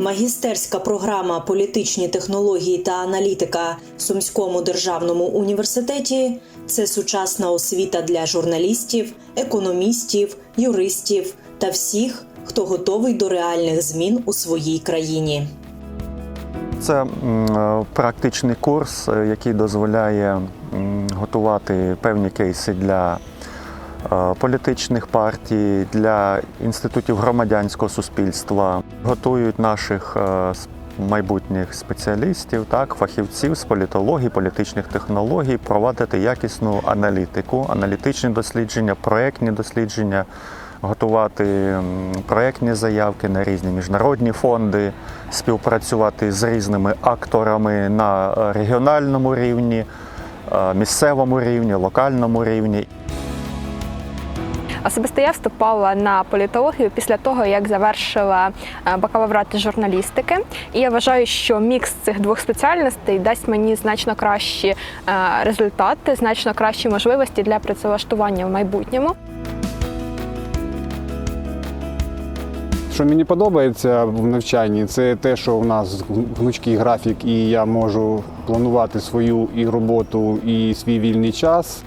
Магістерська програма політичні технології та аналітика в Сумському державному університеті це сучасна освіта для журналістів, економістів, юристів та всіх, хто готовий до реальних змін у своїй країні. Це практичний курс, е, який дозволяє готувати певні кейси для політичних партій, для інститутів громадянського суспільства. Готують наших е, майбутніх спеціалістів, так, фахівців з політології, політичних технологій, провадити якісну аналітику, аналітичні дослідження, проектні дослідження, готувати м, проектні заявки на різні міжнародні фонди, співпрацювати з різними акторами на е, регіональному рівні, е, місцевому рівні, локальному рівні. Особисто я вступала на політологію після того, як завершила е, бакалаврат журналістики. І я вважаю, що мікс цих двох спеціальностей дасть мені значно кращі е, результати, значно кращі можливості для працевлаштування в майбутньому. Що мені подобається в навчанні, це те, що у нас гнучкий графік, і я можу планувати свою і роботу, і свій вільний час.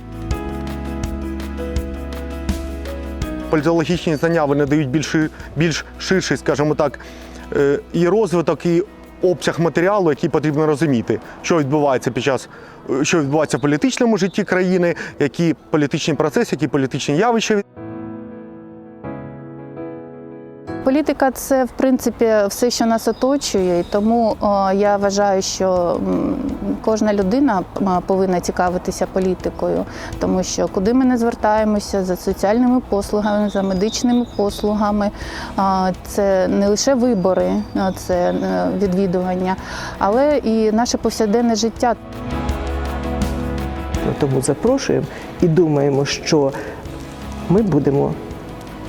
Політологічні знання вони дають більш, більш ширший, скажімо так, е, і розвиток, і обсяг матеріалу, який потрібно розуміти, що відбувається під час, е, що відбувається в політичному житті країни, які політичні процеси, які політичні явища Політика це в принципі все, що нас оточує, і тому е, я вважаю, що кожна людина повинна цікавитися політикою, тому що куди ми не звертаємося за соціальними послугами, за медичними послугами, це не лише вибори, це е, відвідування, але і наше повсякденне життя. Тому запрошуємо і думаємо, що ми будемо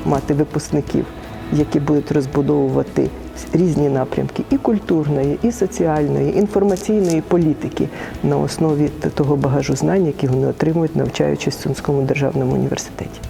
мати випускників, які будуть розбудовувати різні напрямки і культурної, і соціальної, і інформаційної політики на основі того багажу знань, які вони отримують, навчаючись в Сумському державному університеті.